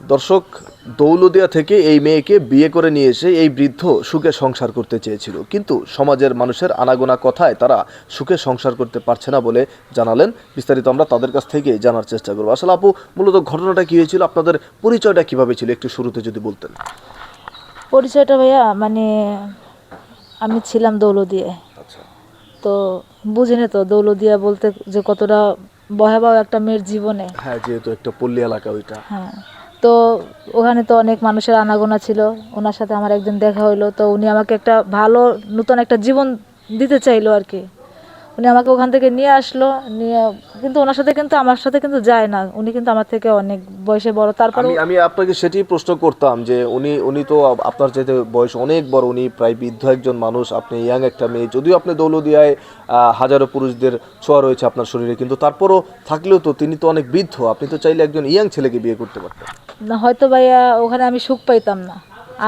দর্শক দৌলদিয়া থেকে এই মেয়েকে বিয়ে করে নিয়ে এসে এই বৃদ্ধ সুখে সংসার করতে চেয়েছিল। কিন্তু সমাজের মানুষের আনাগোনা কথায় তারা সুখে সংসার করতে পারছে না বলে জানালেন। বিস্তারিত আমরা তাদের কাছ থেকে জানার চেষ্টা করব। আসলে আপু মূলত ঘটনাটা কি হয়েছিল? আপনাদের পরিচয়টা কীভাবে ছিল? একটু শুরুতে যদি বলতেন। পরিচয়টা ভাইয়া মানে আমি ছিলাম দৌলদিয়ায়। আচ্ছা। তো বুঝিনি তো দৌলদিয়া বলতে যে কতটা ভয়াবহ একটা মেয়ের জীবনে। হ্যাঁ যেহেতু একটা পল্লী এলাকা ওইটা। হ্যাঁ। তো ওখানে তো অনেক মানুষের আনাগোনা ছিল। ওনার সাথে আমার একদিন দেখা হইল। তো উনি আমাকে একটা ভালো নতুন একটা জীবন দিতে চাইলো আর কি। উনি আমাকে ওখান থেকে নিয়ে আসলো, নিয়ে কিন্তু ওনার সাথে কিন্তু আমার সাথে কিন্তু যায় না। উনি কিন্তু আমার থেকে অনেক বয়সে বড়। তারপরে আমি আমি আপনাকে সেটি প্রশ্ন করতাম যে উনি উনি তো আপনার চাইতে বয়স অনেক বড়। উনি প্রায় বৃদ্ধ একজন মানুষ, আপনি ইয়াং একটা মেয়ে। যদিও আপনি দৌলদিয়ায় হাজারো পুরুষদের ছোঁয়া রয়েছে আপনার শরীরে, কিন্তু তারপরও থাকলেও তো তিনি তো অনেক বৃদ্ধ। আপনি তো চাইলে একজন ইয়াং ছেলেকে বিয়ে করতে পারতেন। হয়তো ভাইয়া ওখানে আমি সুখ পাইতাম না।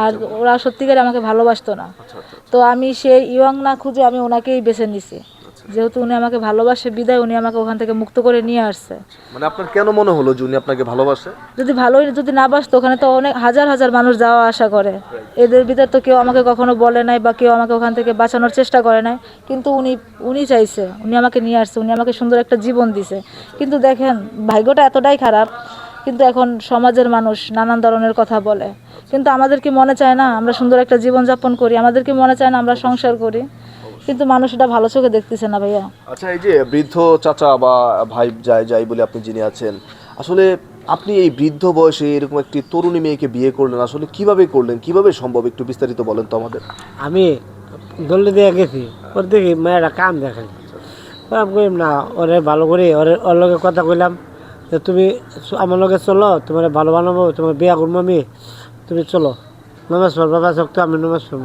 আর ওরা সত্যিকার আমাকে ভালোবাসতো না। তো আমি সেই ইয়ং না খুঁজে আমি ওনাকেই বেছে নিছি। যেহেতু উনি আমাকে ভালোবাসে বিদায় উনি আমাকে ওখান থেকে মুক্ত করে নিয়ে আসছে। মানে আপনার কেন মনে হলো যে উনি আপনাকে ভালোবাসে? যদি ভালোই যদি না বাসতো ওখানে তো অনেক হাজার হাজার মানুষ যাওয়া আসা করে। এদের ভিতর তো কেউ আমাকে কখনো বলে নাই বা কেউ আমাকে ওখান থেকে বাঁচানোর চেষ্টা করে নাই। কিন্তু উনি উনি চাইছে উনি আমাকে নিয়ে আসছে উনি আমাকে সুন্দর একটা জীবন দিছে। কিন্তু দেখেন ভাগ্যটা এতটাই খারাপ কিন্তু এখন সমাজের মানুষ নানান ধরনের কথা বলে। কিন্তু আমাদের কি মনে চায় না? আমরা সুন্দর একটা জীবন যাপন করি। আমাদের কি মনে চায় না আমরা সংসার করি? কিন্তু মানুষ এটা ভালো চোখে দেখতেছে না ভাইয়া। আচ্ছা এই যে বৃদ্ধ চাচা বা ভাই যাই যাই বলে আপনি যিনি আছেন আসলে আপনি এই বৃদ্ধ বয়সে এরকম একটি তরুণী মেয়েকে বিয়ে করলেন আসলে কীভাবে করলেন? কীভাবে সম্ভব? একটু বিস্তারিত বলেন তো আমাদের। আমি দলে দিয়ে গেছি। ওর দেখি মেয়েরা কাম দেখেন কইলাম না ওরে ভালো করে ওরে ওর লগে কথা কইলাম। যে তুমি আমার লগে চলো তোমার ভালো বানাবো তোমার বিয়া করব আমি। তুমি চলো। নমাজ পড়বা পাঁচ তো আমি নমাজ পড়ব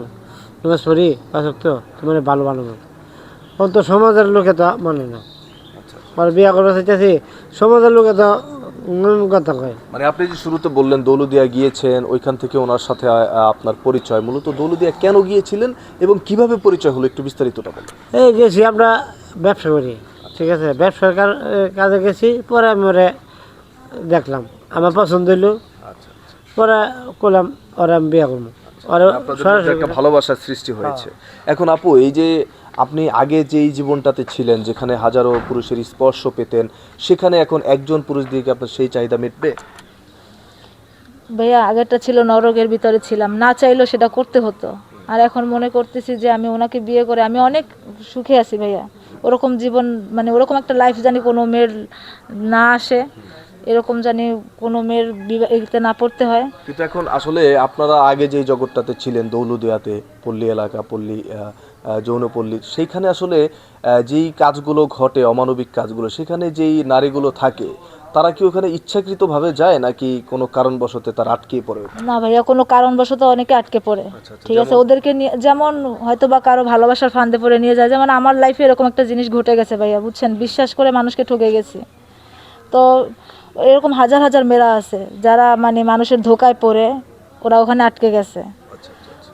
নমাজ পড়ি পাঁচ তো তোমার ভালো বানাবো। তখন তো সমাজের লোকে তো মানে না। আর বিয়া করবা চাইতেছি সমাজের লোকে তো কথা কয়। মানে আপনি যে শুরুতে বললেন দৌলদিয়া গিয়েছেন ওইখান থেকে ওনার সাথে আপনার পরিচয় মূলত দৌলদিয়া কেন গিয়েছিলেন এবং কীভাবে পরিচয় হলো একটু বিস্তারিতটা বলেন। এই গেছি আমরা ব্যবসা করি। ঠিক আছে ব্যবসার কাজে গেছি পরে আমি ওরে দেখলাম আমার পছন্দ হইল। পরে করলাম ওরা আমি বিয়ে করব। ওরে আপনাদের মধ্যে একটা ভালোবাসার সৃষ্টি হয়েছে। এখন আপু এই যে আপনি আগে যেই জীবনটাতে ছিলেন যেখানে হাজারো পুরুষের স্পর্শ পেতেন সেখানে এখন একজন পুরুষ দিয়ে আপনার সেই চাহিদা মিটবে? ভাইয়া আগেরটা ছিল নরকের ভিতরে ছিলাম। না চাইলেও সেটা করতে হতো। আর এখন মনে করতেছি যে আমি ওনাকে বিয়ে করে আমি অনেক সুখে আছি ভাইয়া। ওরকম জীবন মানে ওরকম একটা লাইফ জানি কোনো মেয়ের না আসে, এরকম জানি কোনো মেয়ের বিবাহিতে না পড়তে হয়। কিন্তু এখন আসলে আপনারা আগে যে জগৎটাতে ছিলেন, দৌলদিয়াতে, পল্লী এলাকা, পল্লী যৌনপল্লী, সেইখানে আসলে যেই কাজগুলো ঘটে, অমানবিক কাজগুলো, সেখানে যেই নারীগুলো থাকে তারা কি ওখানে ইচ্ছাকৃতভাবে যায় নাকি কোনো কারণবশতে তারা আটকে পড়ে না ভাইয়া কোনো কারণবশত অনেকে আটকে পড়ে। ঠিক আছে ওদেরকে নিয়ে যেমন হয়তো বা কারও ভালোবাসার ফান্দে পড়ে নিয়ে যায় যেমন আমার লাইফে এরকম একটা জিনিস ঘটে গেছে ভাইয়া বুঝছেন? বিশ্বাস করে মানুষকে ঠকে গেছি। তো এরকম হাজার হাজার মেয়েরা আছে যারা মানে মানুষের ধোকায় পড়ে ওরা ওখানে আটকে গেছে।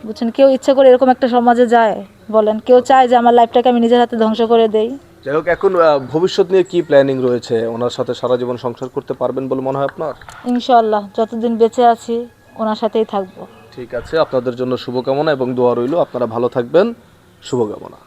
বুঝছেন? কেউ ইচ্ছা করে এরকম একটা সমাজে যায় বলেন কেউ চায় যে আমার লাইফটাকে আমি নিজের হাতে ধ্বংস করে দেই। যাই হোক এখন ভবিষ্যৎ নিয়ে কি প্ল্যানিং রয়েছে? ওনার সাথে সারা জীবন সংসার করতে পারবেন বলে মনে হয় আপনার? ইনশাল্লাহ যতদিন বেঁচে আছি ওনার সাথেই থাকব। ঠিক আছে আপনাদের জন্য শুভকামনা এবং দোয়া রইল। আপনারা ভালো থাকবেন। শুভকামনা।